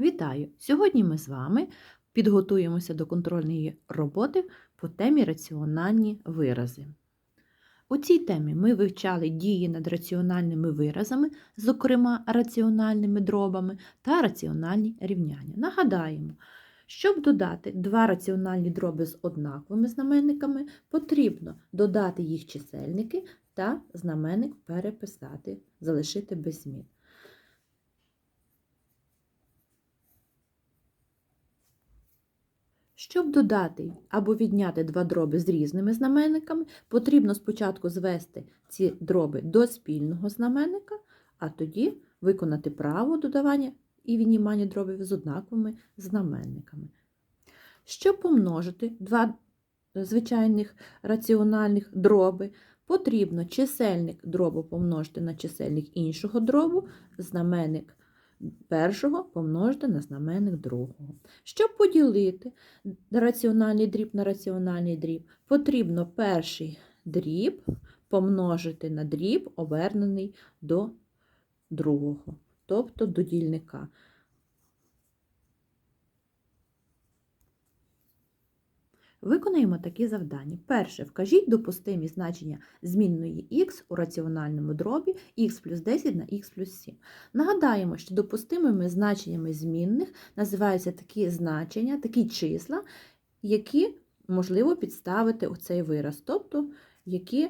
Вітаю! Сьогодні ми з вами підготуємося до контрольної роботи по темі раціональні вирази. У цій темі ми вивчали дії над раціональними виразами, зокрема раціональними дробами та раціональні рівняння. Нагадаємо, щоб додати два раціональні дроби з однаковими знаменниками, потрібно додати їх чисельники та знаменник переписати, залишити без змін. Щоб додати або відняти два дроби з різними знаменниками, потрібно спочатку звести ці дроби до спільного знаменника, а тоді виконати право додавання і віднімання дробів з однаковими знаменниками. Щоб помножити два звичайних раціональних дроби, потрібно чисельник дробу помножити на чисельник іншого дробу, знаменник першого помножити на знаменник другого. Щоб поділити раціональний дріб на раціональний дріб, потрібно перший дріб помножити на дріб, обернений до другого, тобто до дільника. Виконаємо такі завдання. Перше, вкажіть допустимі значення змінної х у раціональному дробі х плюс 10 на х плюс 7. Нагадаємо, що допустимими значеннями змінних називаються такі значення, такі числа, які можливо підставити у цей вираз, тобто які,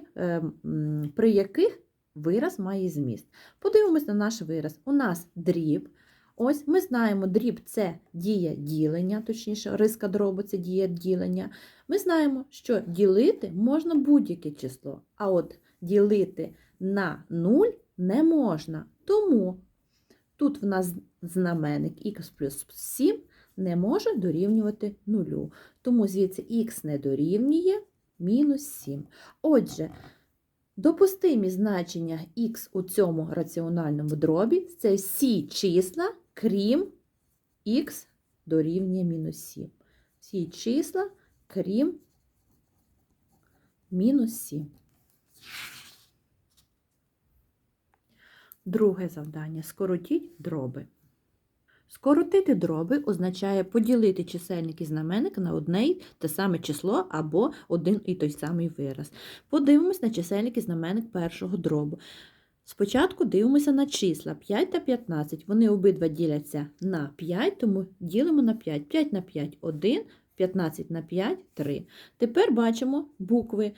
при яких вираз має зміст. Подивимось на наш вираз. У нас дріб. Ось ми знаємо, дріб це дія ділення, точніше, риска дробу це дія ділення. Ми знаємо, що ділити можна будь-яке число, а от ділити на 0 не можна. Тому тут в нас знаменник х плюс 7 не може дорівнювати 0. Тому звідси х не дорівнює мінус 7. Отже, допустимі значення х у цьому раціональному дробі це всі числа крім х дорівнює мінус 7. Всі числа, крім мінус 7. Друге завдання. Скоротіть дроби. Скоротити дроби означає поділити чисельник і знаменник на одне те саме число або один і той самий вираз. Подивимось на чисельник і знаменник першого дробу. Спочатку дивимося на числа 5 та 15. Вони обидва діляться на 5, тому ділимо на 5. 5 на 5 1, 15 на 5 3. Тепер бачимо букви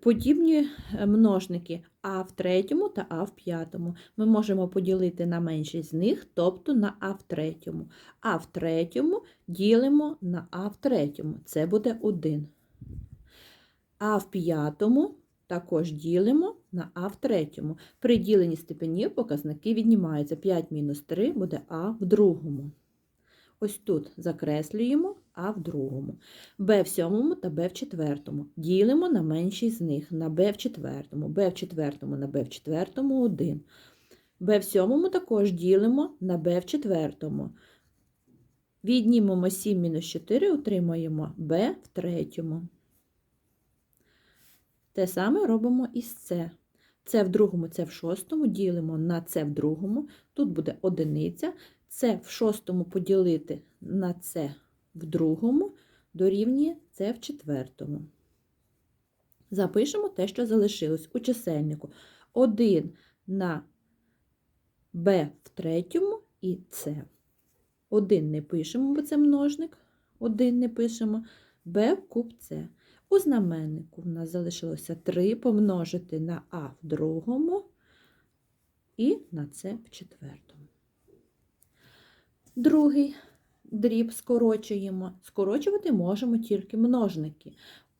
подібні е, множники А в третьому та А в п'ятому. Ми можемо поділити на меншість з них, тобто на А в третьому. А в третьому ділимо на А в третьому. Це буде 1. А в п'ятому також ділимо на А в третьому. При діленні степенів показники віднімаються. 5 мінус 3 буде А в другому. Ось тут закреслюємо А в другому. Б в сьомому та Б в четвертому. Ділимо на меншість з них на Б в четвертому. Б в четвертому на Б в четвертому 1. Б в сьомому також ділимо на Б в четвертому. Віднімемо 7 мінус 4, отримаємо Б в третьому. Те саме робимо і з С. Це в другому, це в шостому, ділимо на це в другому. Тут буде одиниця. Це в шостому поділити на це в другому, дорівнює це в четвертому. Запишемо те, що залишилось у чисельнику. 1 на b в третьому і С. 1 не пишемо, бо це множник. 1 не пишемо, b в куб С. У знаменнику в нас залишилося 3 помножити на А в другому і на С в четвертому. Другий дріб скорочуємо. Скорочувати можемо тільки множники.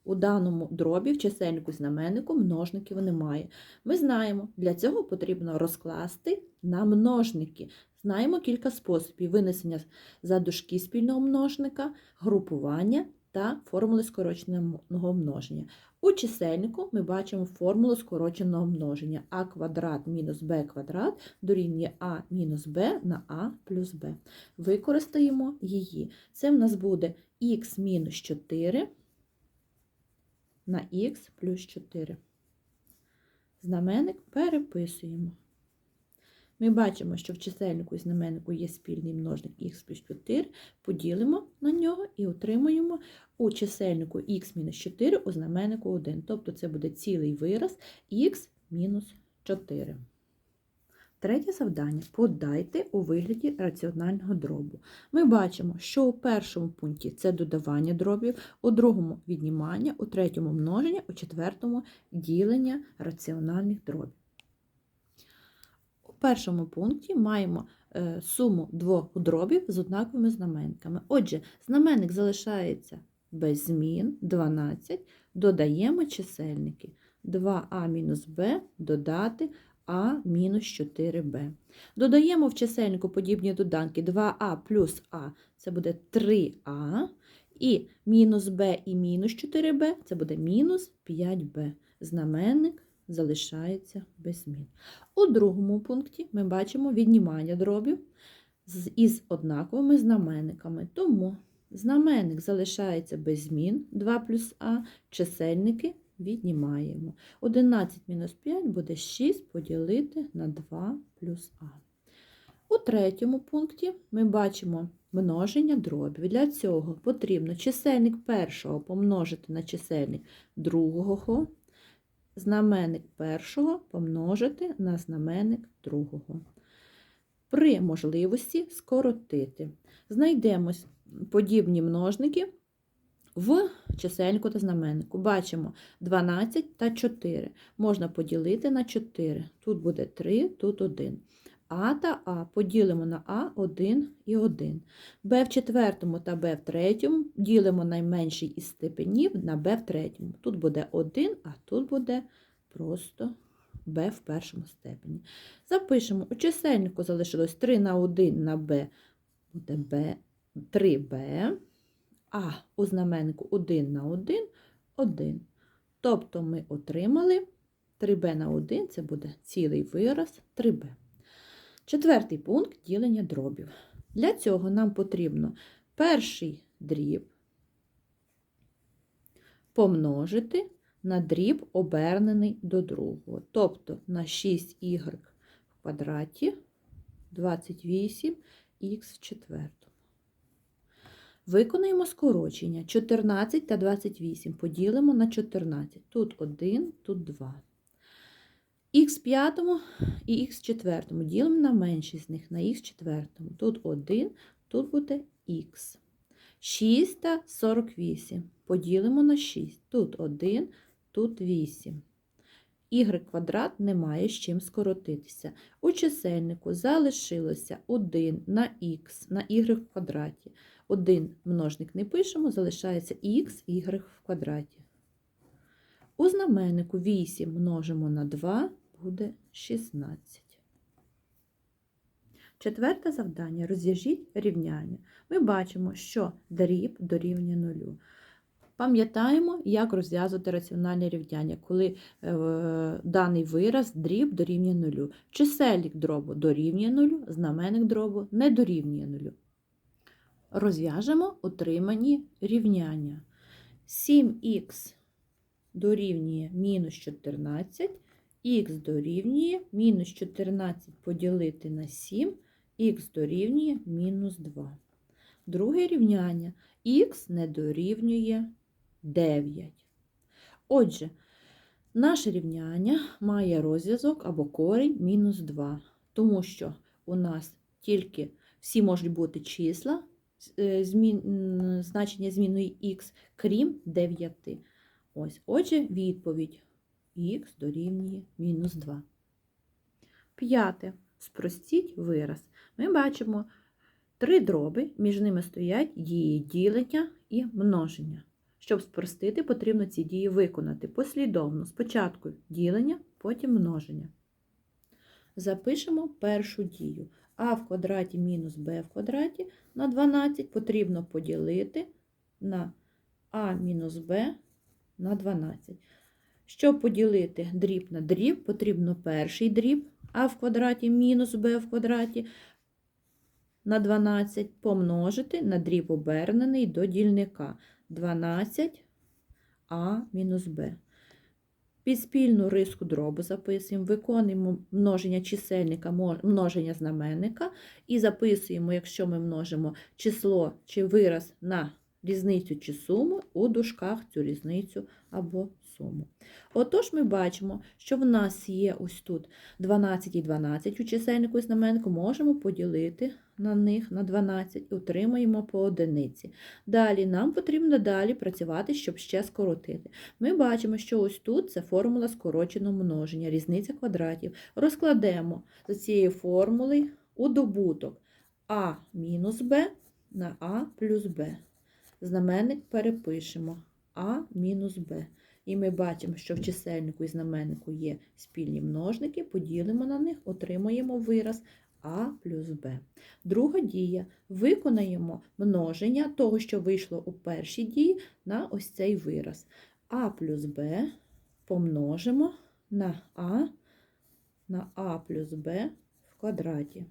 У даному дробі в чисельнику знаменнику множників немає. Ми знаємо, для цього потрібно розкласти на множники. Знаємо кілька способів винесення за дужки спільного множника, групування та формули скороченого множення. У чисельнику ми бачимо формулу скороченого множення а квадрат мінус b квадрат дорівнює а мінус b на а плюс b. Використаємо її. Це в нас буде х мінус 4 на х плюс 4. Знаменник переписуємо. Ми бачимо, що в чисельнику і знаменнику є спільний множник х плюс 4, поділимо на нього і отримуємо у чисельнику х мінус 4, у знаменнику 1. Тобто це буде цілий вираз х мінус 4. Третє завдання подайте у вигляді раціонального дробу. Ми бачимо, що у першому пункті це додавання дробів, у другому віднімання, у третьому множення, у четвертому ділення раціональних дробів. Першому пункті маємо е, суму двох дробів з однаковими знаменниками. Отже, знаменник залишається без змін 12, додаємо чисельники 2а мінус b додати а мінус 4b. Додаємо в чисельнику подібні доданки 2а плюс а це буде 3а, і мінус b і мінус 4b це буде мінус 5b. Знаменник залишається без змін. У другому пункті ми бачимо віднімання дробів із однаковими знаменниками. Тому знаменник залишається без змін 2 плюс а, чисельники віднімаємо. 11 мінус 5 буде 6 поділити на 2 плюс а. У третьому пункті ми бачимо множення дробів. Для цього потрібно чисельник першого помножити на чисельник другого, знаменник першого помножити на знаменник другого. При можливості скоротити. Знайдемо подібні множники в чисельнику та знаменнику. Бачимо 12 та 4. Можна поділити на 4. Тут буде 3, тут 1. А та А поділимо на А 1 і 1. Б в четвертому та Б в третьому ділимо найменший із степенів на Б в третьому. Тут буде 1, а тут буде просто Б в першому степені. Запишемо, у чисельнику залишилось 3 на 1 на Б буде Б, 3Б, а у знаменнику 1 на 1 1. Тобто ми отримали 3b на 1, це буде цілий вираз 3b. Четвертий пункт ділення дробів. Для цього нам потрібно перший дріб помножити на дріб обернений до другого. Тобто на 6y в квадраті 28х в четвертому. Виконуємо скорочення 14 та 28 поділимо на 14. Тут 1, тут 2. Х п'ятому і х четвертому ділимо на менші з них на х четвертому. Тут 1, тут буде х. 6 та 48 поділимо на 6. Тут 1, тут 8. Y квадрат не має з чим скоротитися. У чисельнику залишилося 1 на х на y в квадраті. Один множник не пишемо, залишається х, y в квадраті. У знаменнику 8 множимо на 2, буде 16. Четверте завдання. Розв'яжіть рівняння. Ми бачимо, що дріб дорівнює нулю. Пам'ятаємо, як розв'язувати раціональне рівняння, коли е, даний вираз дріб дорівнює нулю. Чисельник дробу дорівнює нулю, знаменник дробу не дорівнює нулю. Розв'яжемо отримані рівняння. 7х дорівнює мінус 14, х дорівнює мінус 14 поділити на 7, х дорівнює мінус 2. Друге рівняння х не дорівнює 9. Отже, наше рівняння має розв'язок або корінь мінус 2, тому що у нас тільки всі можуть бути числа, е, змін, значення змінної х, крім 9. Ось, отже, відповідь х дорівнює мінус 2. П'яте. Спростіть вираз. Ми бачимо три дроби, між ними стоять дії ділення і множення. Щоб спростити, потрібно ці дії виконати послідовно. Спочатку ділення, потім множення. Запишемо першу дію. а в квадраті мінус b в квадраті на 12 потрібно поділити на а мінус b на 12. Щоб поділити дріб на дріб, потрібно перший дріб а в квадраті мінус b в квадраті на 12 помножити на дріб обернений до дільника 12 а мінус b. Під спільну риску дробу записуємо, виконуємо множення чисельника, множення знаменника і записуємо, якщо ми множимо число чи вираз на різницю чи суму, у дужках цю різницю або суму. Отож, ми бачимо, що в нас є ось тут 12 і 12 у чисельнику і знаменнику, можемо поділити на них на 12 і отримаємо по одиниці. Далі нам потрібно далі працювати, щоб ще скоротити. Ми бачимо, що ось тут це формула скороченого множення, різниця квадратів. Розкладемо за цією формулою у добуток а мінус b на а плюс b. Знаменник перепишемо а мінус b. І ми бачимо, що в чисельнику і знаменнику є спільні множники, поділимо на них, отримаємо вираз а плюс b. Друга дія. Виконаємо множення того, що вийшло у першій дії, на ось цей вираз. а плюс b помножимо на а на а плюс b в квадраті.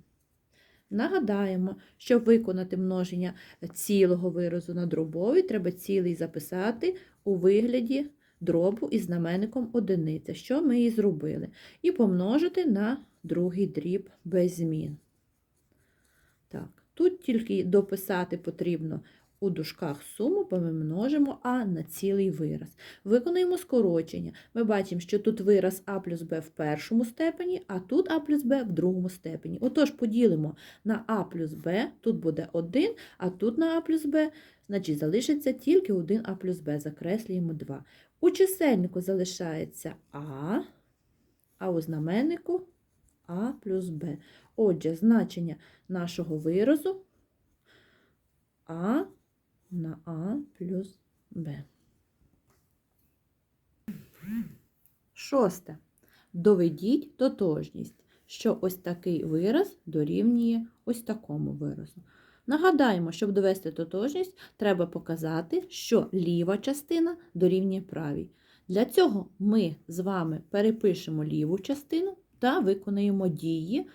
Нагадаємо, щоб виконати множення цілого виразу на дробовий, треба цілий записати у вигляді дробу із знаменником одиниця, що ми і зробили, і помножити на другий дріб без змін. Так, тут тільки дописати потрібно у дужках суму, бо а на цілий вираз. Виконуємо скорочення. Ми бачимо, що тут вираз а плюс b в першому степені, а тут а плюс b в другому степені. Отож, поділимо на а плюс b, тут буде 1, а тут на а плюс b, значить залишиться тільки 1 а плюс b, закреслюємо 2. У чисельнику залишається а, а у знаменнику а плюс b. Отже, значення нашого виразу а на а плюс b. Шосте. Доведіть тотожність, що ось такий вираз дорівнює ось такому виразу. Нагадаємо, щоб довести тотожність, треба показати, що ліва частина дорівнює правій. Для цього ми з вами перепишемо ліву частину та виконаємо дії,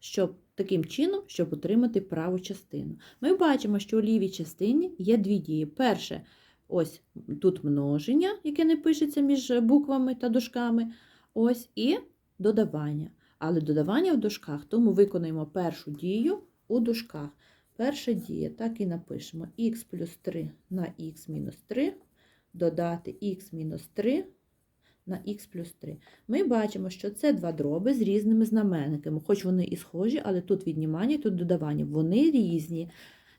щоб таким чином, щоб отримати праву частину. Ми бачимо, що у лівій частині є дві дії. Перше, ось тут множення, яке не пишеться між буквами та дужками. Ось і додавання. Але додавання в дужках, тому виконуємо першу дію у дужках. Перша дія, так і напишемо х плюс 3 на х мінус 3, додати х мінус 3 на х плюс 3. Ми бачимо, що це два дроби з різними знаменниками, хоч вони і схожі, але тут віднімання, тут додавання. Вони різні.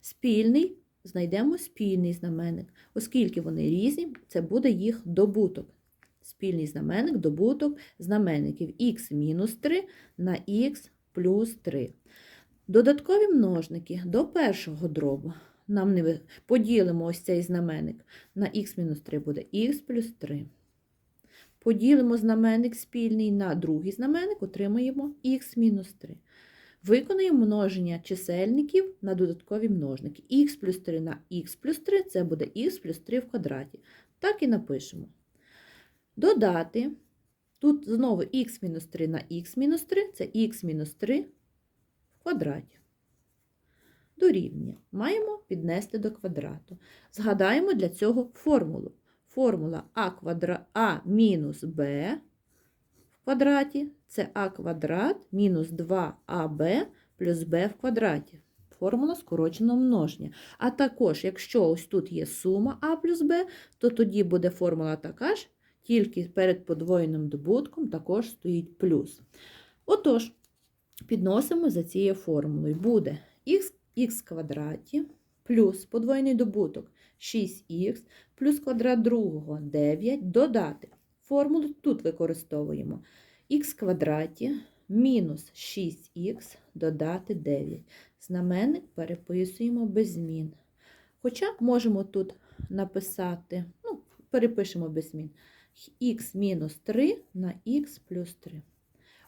Спільний, знайдемо спільний знаменник. Оскільки вони різні, це буде їх добуток. Спільний знаменник, добуток знаменників х мінус 3 на х плюс 3. Додаткові множники до першого дробу. Нам не поділимо ось цей знаменник на х-3 буде х плюс 3. Поділимо знаменник спільний на другий знаменник, отримаємо х-3. Виконуємо множення чисельників на додаткові множники. х плюс 3 на х плюс 3 це буде х плюс 3 в квадраті. Так і напишемо. Додати, тут знову х-3 на х-3 це х-3 в квадраті. Дорівнює. Маємо піднести до квадрату. Згадаємо для цього формулу. Формула а, квадра... а мінус b в квадраті це а квадрат мінус 2аб плюс b в квадраті. Формула скороченого множення. А також, якщо ось тут є сума а плюс b, то тоді буде формула така ж, тільки перед подвоєним добутком також стоїть плюс. Отож, підносимо за цією формулою. Буде х квадраті плюс подвоєний добуток 6х плюс квадрат другого 9 додати. Формулу тут використовуємо х квадраті мінус 6х додати 9. Знаменник переписуємо без змін. Хоча можемо тут написати, ну, перепишемо без змін, х мінус 3 на х плюс 3.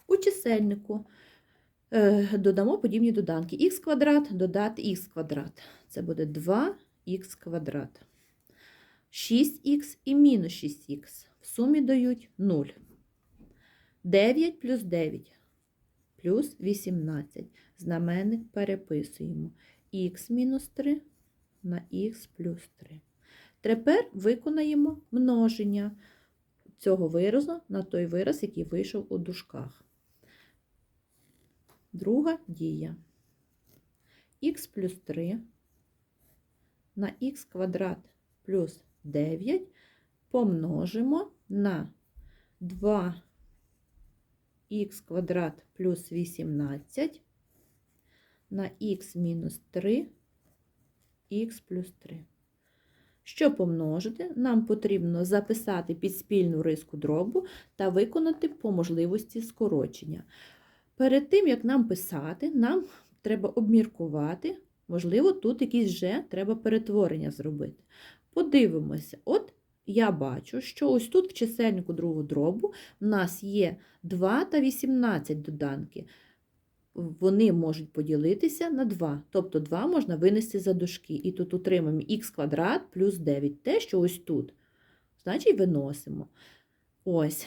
У чисельнику е, додамо подібні доданки. х квадрат додати х квадрат. Це буде 2х квадрат. 6х і мінус 6х в сумі дають 0. 9 плюс 9 плюс 18. Знаменник переписуємо х мінус 3 на х плюс 3. Тепер виконаємо множення цього виразу на той вираз, який вийшов у дужках. Друга дія. х плюс 3 на х квадрат плюс 9 помножимо на 2х квадрат плюс 18 на х мінус 3 х плюс 3. Щоб помножити, нам потрібно записати підспільну риску дробу та виконати по можливості скорочення. Перед тим, як нам писати, нам треба обміркувати, можливо, тут якісь вже треба перетворення зробити. Подивимося, от я бачу, що ось тут в чисельнику другого дробу в нас є 2 та 18 доданки. Вони можуть поділитися на 2, тобто 2 можна винести за дужки. І тут отримаємо х квадрат плюс 9, те, що ось тут. Значить, виносимо. Ось.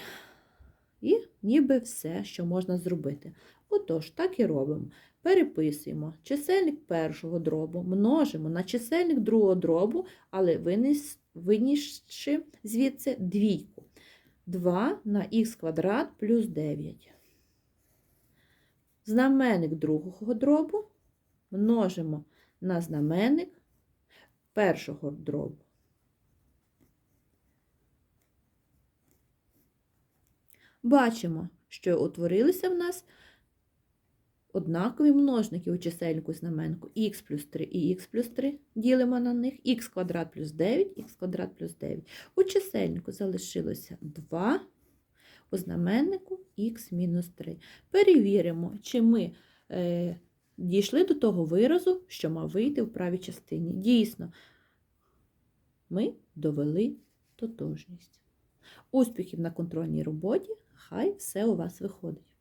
І ніби все, що можна зробити. Отож, так і робимо. Переписуємо чисельник першого дробу, множимо на чисельник другого дробу, але винес, винісши звідси двійку. 2 на х квадрат плюс 9. Знаменник другого дробу множимо на знаменник першого дробу. Бачимо, що утворилися в нас однакові множники у чисельнику знаменнику х плюс 3 і х плюс 3 ділимо на них, х квадрат плюс 9, х квадрат плюс 9. У чисельнику залишилося 2, у знаменнику х мінус 3. Перевіримо, чи ми е, дійшли до того виразу, що мав вийти в правій частині. Дійсно, ми довели тотожність. Успіхів на контрольній роботі! Хай все у вас виходить.